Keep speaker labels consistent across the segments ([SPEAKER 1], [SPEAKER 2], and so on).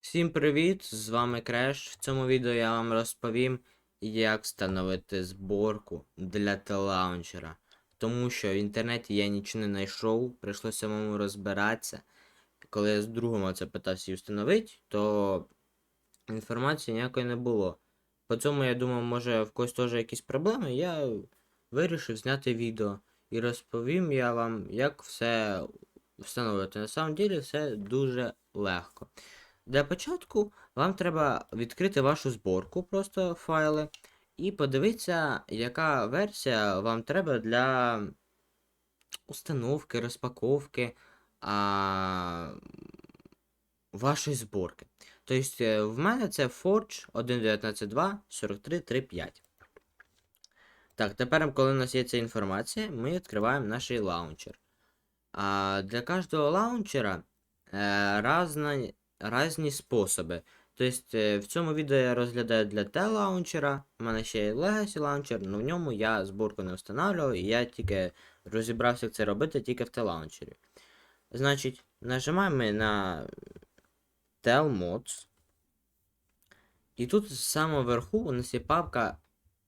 [SPEAKER 1] Всім привіт! З вами Креш. В цьому відео я вам розповім, як встановити зборку для телаунчера. Тому що в інтернеті я нічого не знайшов, прийшлося самому розбиратися. Коли я з другом це питався її встановити, то інформації ніякої не було. По цьому я думав, може в когось теж якісь проблеми. Я вирішив зняти відео і розповім я вам, як все встановити. На самом деле все дуже легко. Для початку вам треба відкрити вашу зборку, просто файли, і подивитися, яка версія вам треба для установки, розпаковки а, вашої зборки. Тобто, е, в мене це Forge 1.19.2 43.3.5. Так, тепер, коли у нас є ця інформація, ми відкриваємо наш лаунчер. А для кожного лаунчера е, разна, різні способи. Тобто е, в цьому відео я розглядаю для T-лаунчера, у мене ще є Legacy лаунчер, але в ньому я зборку не встановлював, і я тільки розібрався, як це робити тільки в T-лаунчері. Значить, нажимаємо на Telmods. І тут з самого верху у нас є папка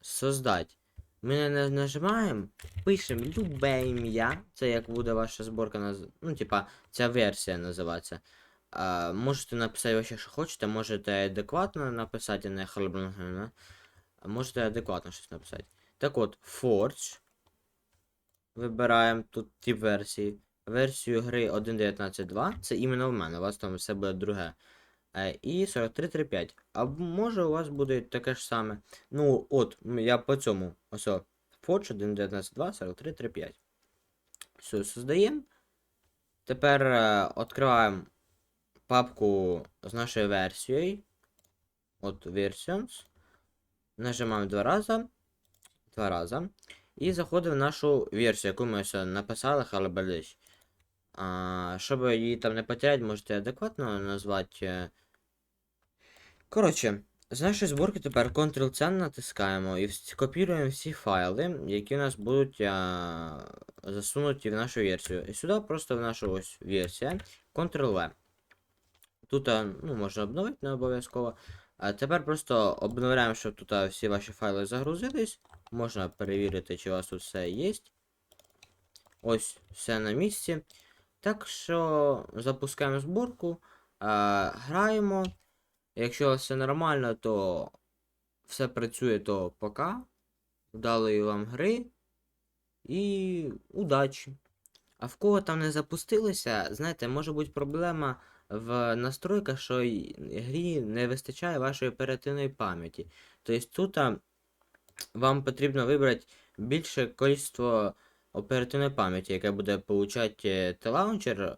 [SPEAKER 1] Создать. Ми не нажимаємо, пишемо любе ім'я. Це як буде ваша зборка. Ну, типа, ця версія називається. А, можете написати вообще, що хочете, можете адекватно написати, не хлебно. Можете адекватно щось написати. Так от, Forge. Вибираємо тут тип версії. Версію гри 1.19.2. Це іменно в мене, у вас там все буде друге. І 4335. А може у вас буде таке ж саме. Ну, от, я по цьому. Ось. Forge 1.19.2, 4335. Все, создаємо. Тепер е, відкриваємо папку з нашою версією. От Versions. Нажимаємо два рази. Два рази. І заходимо в нашу версію, яку ми ось написали, халабалиш. А, щоб її там не потеряти, можете адекватно назвати. е. Коротше, з нашої зборки тепер Ctrl-C натискаємо і копіруємо всі файли, які у нас будуть а, засунуті в нашу версію. І сюди просто в нашу ось версія. Ctrl-V. Тут ну, можна обновити, не обов'язково. А тепер просто обновляємо, щоб тут всі ваші файли загрузились. Можна перевірити, чи у вас тут все є. Ось, все на місці. Так що запускаємо зборку, а, граємо. Якщо все нормально, то все працює, то пока. Вдалої вам гри і удачі. А в кого там не запустилося, знаєте, може бути проблема в настройках, що грі не вистачає вашої оперативної пам'яті. Тобто тут вам потрібно вибрати більше кількість оперативної пам'яті, яке буде получати телаунчер.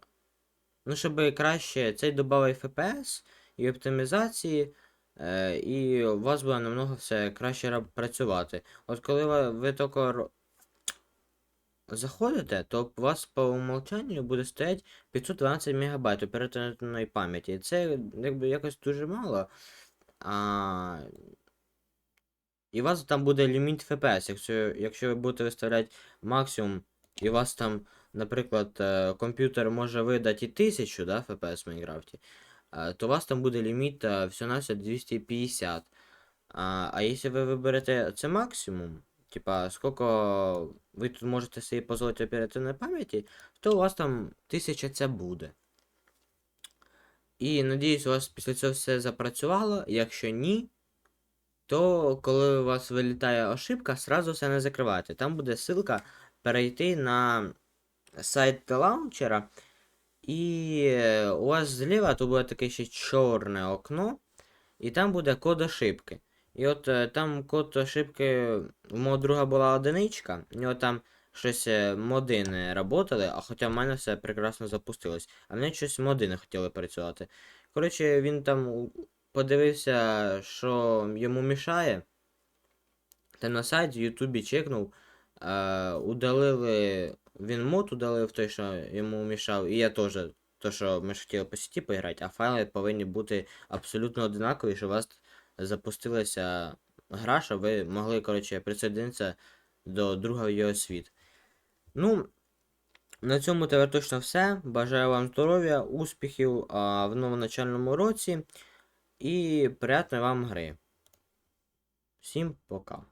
[SPEAKER 1] Ну, щоб краще цей додав FPS і оптимізації, е, і у вас буде намного все краще працювати. От коли ви, тільки заходите, то у вас по умолчанню буде стояти 512 МБ оперативної пам'яті. Це якби якось дуже мало. А... І у вас там буде ліміт FPS. Якщо, якщо ви будете виставляти максимум, і у вас там, наприклад, е, комп'ютер може видати і 1000 да, FPS в Майнкрафті, е, то у вас там буде ліміт всього на 250. А, а якщо ви виберете це максимум, типа, скільки ви тут можете собі дозволити оперативної пам'яті, то у вас там 1000 це буде. І надіюсь, у вас після цього все запрацювало. Якщо ні, то коли у вас вилітає ошибка, сразу все не закривайте. Там буде ссылка перейти на сайт лаунчера. І е, у вас зліва тут буде таке ще чорне окно, і там буде код ошибки. І от е, там код ошибки у мого друга була одиничка, у нього там щось е, моди не работали, а хоча в мене все прекрасно запустилось. А мені щось моди не хотіли працювати. Коротше, він там подивився, що йому мішає. Та на сайті в Ютубі чекнув. Е, удалили. Він мод удалив той, що йому мішав, і я теж. То, що ми ж хотіли по сіті поіграти, а файли повинні бути абсолютно одинакові, щоб у вас запустилася гра, щоб ви могли, коротше, присоединитися до другого його світ. Ну, На цьому тепер точно все. Бажаю вам здоров'я, успіхів а, в новоначальному році і приятної вам гри. Всім пока.